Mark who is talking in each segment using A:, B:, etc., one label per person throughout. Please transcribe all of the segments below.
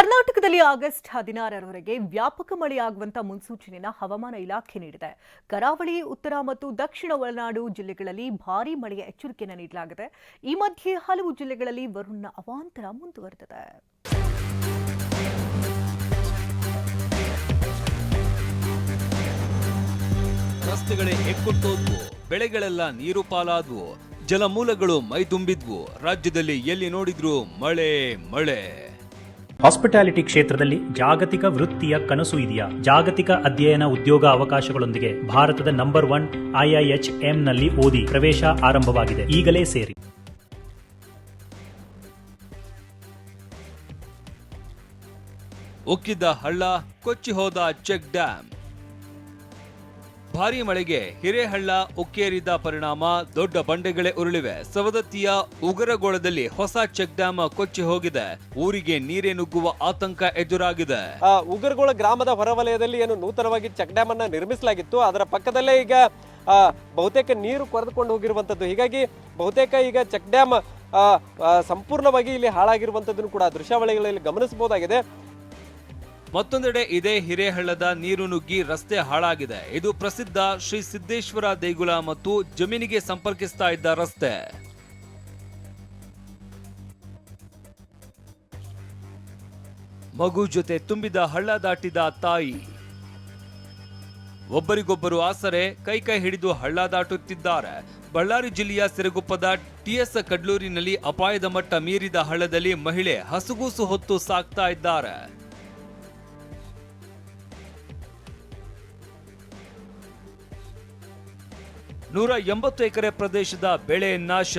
A: ಕರ್ನಾಟಕದಲ್ಲಿ ಆಗಸ್ಟ್ ಹದಿನಾರರವರೆಗೆ ವ್ಯಾಪಕ ಮಳೆಯಾಗುವಂತ ಮುನ್ಸೂಚನೆಯನ್ನ ಹವಾಮಾನ ಇಲಾಖೆ ನೀಡಿದೆ. ಕರಾವಳಿ, ಉತ್ತರ ಮತ್ತು ದಕ್ಷಿಣ ಒಳನಾಡು ಜಿಲ್ಲೆಗಳಲ್ಲಿ ಭಾರೀ ಮಳೆಯ ಎಚ್ಚರಿಕೆಯನ್ನು ನೀಡಲಾಗಿದೆ. ಈ ಮಧ್ಯೆ ಹಲವು ಜಿಲ್ಲೆಗಳಲ್ಲಿ ವರುಣ್ನ ಅವಾಂತರ ಮುಂದುವರೆದಿದೆ.
B: ರಸ್ತೆಗಳೇ ಹೆಕ್ಕುಟ್ಟೋದ್ವು ಬೆಳೆಗಳೆಲ್ಲ ನೀರು ಪಾಲಾದ್ವು, ಜಲಮೂಲಗಳು ಮೈದುಂಬಿದ್ವು. ರಾಜ್ಯದಲ್ಲಿ ಎಲ್ಲಿ ನೋಡಿದ್ರು ಮಳೆ ಮಳೆ.
C: ಹಾಸ್ಪಿಟಾಲಿಟಿ ಕ್ಷೇತ್ರದಲ್ಲಿ ಜಾಗತಿಕ ವೃತ್ತಿಯ ಕನಸು ಇದೆಯಾ? ಜಾಗತಿಕ ಅಧ್ಯಯನ ಉದ್ಯೋಗ ಅವಕಾಶಗಳೊಂದಿಗೆ ಭಾರತದ ನಂಬರ್ ಒನ್ ಐಐಎಚ್ನಲ್ಲಿ ಓದಿ ಪ್ರವೇಶ ಆರಂಭವಾಗಿದೆ. ಈಗಲೇ ಸೇರಿ.
B: ಉಕ್ಕಿದ್ದ ಹಳ್ಳ ಕೊಚ್ಚಿ ಹೋದ ಚೆಕ್ ಡ್ಯಾಂ. ಭಾರಿ ಮಳೆಗೆ ಹಿರೇಹಳ್ಳ ಉಕ್ಕೇರಿದ ಪರಿಣಾಮ ದೊಡ್ಡ ಬಂಡೆಗಳೇ ಉರುಳಿವೆ. ಸವದತ್ತಿಯ ಉಗರಗೋಳದಲ್ಲಿ ಹೊಸ ಚೆಕ್ ಡ್ಯಾಮ್ ಕೊಚ್ಚಿ ಹೋಗಿದೆ. ಊರಿಗೆ ನೀರೇ ನುಗ್ಗುವ ಆತಂಕ ಎದುರಾಗಿದೆ.
D: ಉಗುರುಗೋಳ ಗ್ರಾಮದ ಹೊರವಲಯದಲ್ಲಿ ಏನು ನೂತನವಾಗಿ ಚೆಕ್ ಡ್ಯಾಮ್ ಅನ್ನ ನಿರ್ಮಿಸಲಾಗಿತ್ತು. ಅದರ ಪಕ್ಕದಲ್ಲೇ ಈಗ ಬಹುತೇಕ ನೀರು ಕೊರೆದುಕೊಂಡು ಹೋಗಿರುವಂತದ್ದು. ಹೀಗಾಗಿ ಬಹುತೇಕ ಈಗ ಚೆಕ್ ಡ್ಯಾಮ್ ಸಂಪೂರ್ಣವಾಗಿ ಇಲ್ಲಿ ಹಾಳಾಗಿರುವಂತದ್ದನ್ನು ಕೂಡ ದೃಶ್ಯಾವಳಿಗಳಲ್ಲಿ ಗಮನಿಸಬಹುದಾಗಿದೆ.
B: ಮತ್ತೊಂದೆಡೆ ಇದೇ ಹಿರೇಹಳ್ಳದ ನೀರು ನುಗ್ಗಿ ರಸ್ತೆ ಹಾಳಾಗಿದೆ. ಇದು ಪ್ರಸಿದ್ಧ ಶ್ರೀ ಸಿದ್ದೇಶ್ವರ ದೇಗುಲ ಮತ್ತು ಜಮೀನಿಗೆ ಸಂಪರ್ಕಿಸ್ತಾ ಇದ್ದ ರಸ್ತೆ. ಮಗು ಜೊತೆ ತುಂಬಿದ ಹಳ್ಳ ದಾಟಿದ ತಾಯಿ. ಒಬ್ಬರಿಗೊಬ್ಬರು ಆಸರೆ, ಕೈ ಕೈ ಹಿಡಿದು ಹಳ್ಳ ದಾಟುತ್ತಿದ್ದಾರೆ. ಬಳ್ಳಾರಿ ಜಿಲ್ಲೆಯ ಸಿರಗುಪ್ಪದ ಟಿಎಸ್ ಕಡ್ಲೂರಿನಲ್ಲಿ ಅಪಾಯದ ಮಟ್ಟ ಮೀರಿದ ಹಳ್ಳದಲ್ಲಿ ಮಹಿಳೆ ಹಸುಗೂಸು ಹೊತ್ತು ಸಾಕ್ತಾ ಇದ್ದಾರೆ. ನೂರ ಎಂಬತ್ತು ಎಕರೆ ಪ್ರದೇಶದ ಬೆಳೆ ನಾಶ.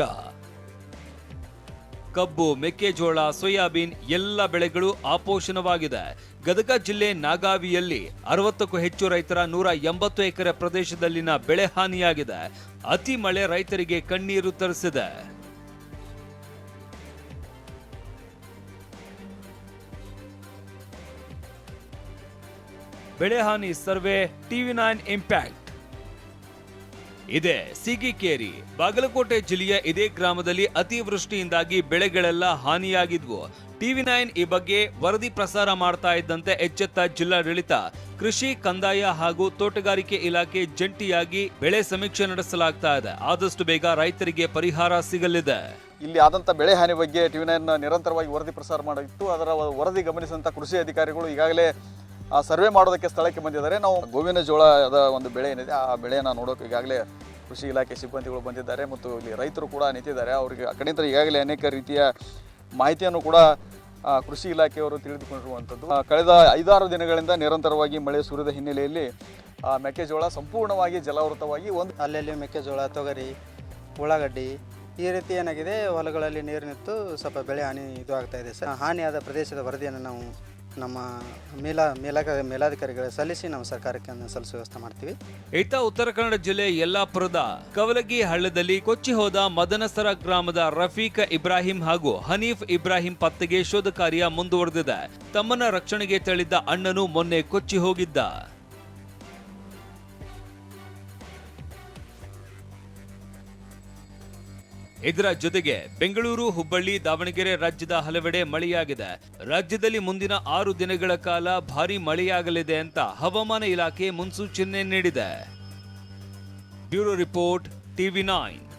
B: ಕಬ್ಬು, ಮೆಕ್ಕೆಜೋಳ, ಸೋಯಾಬೀನ್ ಎಲ್ಲ ಬೆಳೆಗಳು ಆಪೋಷಣವಾಗಿದೆ. ಗದಗ ಜಿಲ್ಲೆ ನಾಗಾವಿಯಲ್ಲಿ ಅರವತ್ತಕ್ಕೂ ಹೆಚ್ಚು ರೈತರ ನೂರ ಎಂಬತ್ತು ಎಕರೆ ಪ್ರದೇಶದಲ್ಲಿನ ಬೆಳೆ ಹಾನಿಯಾಗಿದೆ. ಅತಿ ಮಳೆ ರೈತರಿಗೆ ಕಣ್ಣೀರು ತರಿಸಿದೆ. ಬೆಳೆ ಹಾನಿ ಸರ್ವೆ, ಟಿವಿ ನೈನ್ ಇಂಪ್ಯಾಕ್ಟ್. ಇದೆ. ಸಿಗಿಕೇರಿ, ಬಾಗಲಕೋಟೆ ಜಿಲ್ಲೆಯ ಇದೇ ಗ್ರಾಮದಲ್ಲಿ ಅತಿವೃಷ್ಟಿಯಿಂದಾಗಿ ಬೆಳೆಗಳೆಲ್ಲ ಹಾನಿಯಾಗಿದ್ವು. ಟಿವಿ ನೈನ್ ಈ ಬಗ್ಗೆ ವರದಿ ಪ್ರಸಾರ ಮಾಡ್ತಾ ಇದ್ದಂತೆ ಎಚ್ಚೆತ್ತ ಜಿಲ್ಲಾಡಳಿತ. ಕೃಷಿ, ಕಂದಾಯ ಹಾಗೂ ತೋಟಗಾರಿಕೆ ಇಲಾಖೆ ಜಂಟಿಯಾಗಿ ಬೆಳೆ ಸಮೀಕ್ಷೆ ನಡೆಸಲಾಗ್ತಾ ಇದೆ. ಆದಷ್ಟು ಬೇಗ ರೈತರಿಗೆ ಪರಿಹಾರ ಸಿಗಲಿದೆ.
E: ಇಲ್ಲಿ ಆದಂಥ ಬೆಳೆ ಹಾನಿ ಬಗ್ಗೆ ಟಿವಿ ನೈನ್ ನಿರಂತರವಾಗಿ ವರದಿ ಪ್ರಸಾರ ಮಾಡಿತ್ತು. ಅದರ ವರದಿ ಗಮನಿಸಿದಂಥ ಕೃಷಿ ಅಧಿಕಾರಿಗಳು ಈಗಾಗಲೇ ಆ ಸರ್ವೆ ಮಾಡೋದಕ್ಕೆ ಸ್ಥಳಕ್ಕೆ ಬಂದಿದ್ದಾರೆ. ನಾವು ಗೋವಿನ ಜೋಳದ ಒಂದು ಬೆಳೆ ಏನಿದೆ ಆ ಬೆಳೆಯನ್ನು ನೋಡೋಕೆ ಈಗಾಗಲೇ ಕೃಷಿ ಇಲಾಖೆ ಸಿಬ್ಬಂದಿಗಳು ಬಂದಿದ್ದಾರೆ ಮತ್ತು ಇಲ್ಲಿ ರೈತರು ಕೂಡ ನಿಂತಿದ್ದಾರೆ. ಅವರಿಗೆ ಕಡೆಯಿಂದ ಈಗಾಗಲೇ ಅನೇಕ ರೀತಿಯ ಮಾಹಿತಿಯನ್ನು ಕೂಡ ಕೃಷಿ ಇಲಾಖೆಯವರು ತಿಳಿದುಕೊಂಡಿರುವಂಥದ್ದು. ಕಳೆದ ಐದಾರು ದಿನಗಳಿಂದ ನಿರಂತರವಾಗಿ ಮಳೆ ಸುರಿದ ಹಿನ್ನೆಲೆಯಲ್ಲಿ ಆ, ಮೆಕ್ಕೆಜೋಳ ಸಂಪೂರ್ಣವಾಗಿ ಜಲಾವೃತವಾಗಿ ಒಂದು
F: ಅಲ್ಲಲ್ಲಿ ಮೆಕ್ಕೆಜೋಳ ತೊಗರಿ ಉಳ್ಳಾಗಡ್ಡಿ ಈ ರೀತಿ ಏನಾಗಿದೆ ಹೊಲಗಳಲ್ಲಿ ನೀರು ನಿಂತು ಸ್ವಲ್ಪ ಬೆಳೆ ಹಾನಿ ಇದು ಆಗ್ತಾ ಇದೆ ಸರ್. ಹಾನಿಯಾದ ಪ್ರದೇಶದ ವರದಿಯನ್ನು ನಾವು ನಮ್ಮ ಮೇಲ, ಮೇಲಾಗ ಮೇಲಾಧಿಕಾರಿಗಳಿಗೆ ಸಲ್ಲಿಸಿ ನಾವು ಸರ್ಕಾರಕ್ಕೆ ಸಲ್ಲಿಸುವ ವ್ಯವಸ್ಥೆ ಮಾಡ್ತೀವಿ.
B: ಇತ್ತ ಉತ್ತರ ಕನ್ನಡ ಜಿಲ್ಲೆ ಯಲ್ಲಾಪುರದ ಕವಲಗಿ ಹಳ್ಳದಲ್ಲಿ ಕೊಚ್ಚಿ ಹೋದ ಮದನಸರ ಗ್ರಾಮದ ರಫೀಕ್ ಇಬ್ರಾಹಿಂ ಹಾಗೂ ಹನೀಫ್ ಇಬ್ರಾಹಿಂ ಪತ್ತೆಗೆ ಶೋಧ ಕಾರ್ಯ ಮುಂದುವರೆದಿದೆ. ತಮ್ಮನ ರಕ್ಷಣೆಗೆ ತೆರಳಿದ್ದ ಅಣ್ಣನು ಮೊನ್ನೆ ಕೊಚ್ಚಿ ಹೋಗಿದ್ದ. ಇದರ ಜೊತೆಗೆ ಬೆಂಗಳೂರು, ಹುಬ್ಬಳ್ಳಿ, ದಾವಣಗೆರೆ ರಾಜ್ಯದ ಹಲವೆಡೆ ಮಳೆಯಾಗಿದೆ. ರಾಜ್ಯದಲ್ಲಿ ಮುಂದಿನ ಆರು ದಿನಗಳ ಕಾಲ ಭಾರಿ ಮಳೆಯಾಗಲಿದೆ ಅಂತ ಹವಾಮಾನ ಇಲಾಖೆ ಮುನ್ಸೂಚನೆ ನೀಡಿದೆ. Bureau report, TV nine.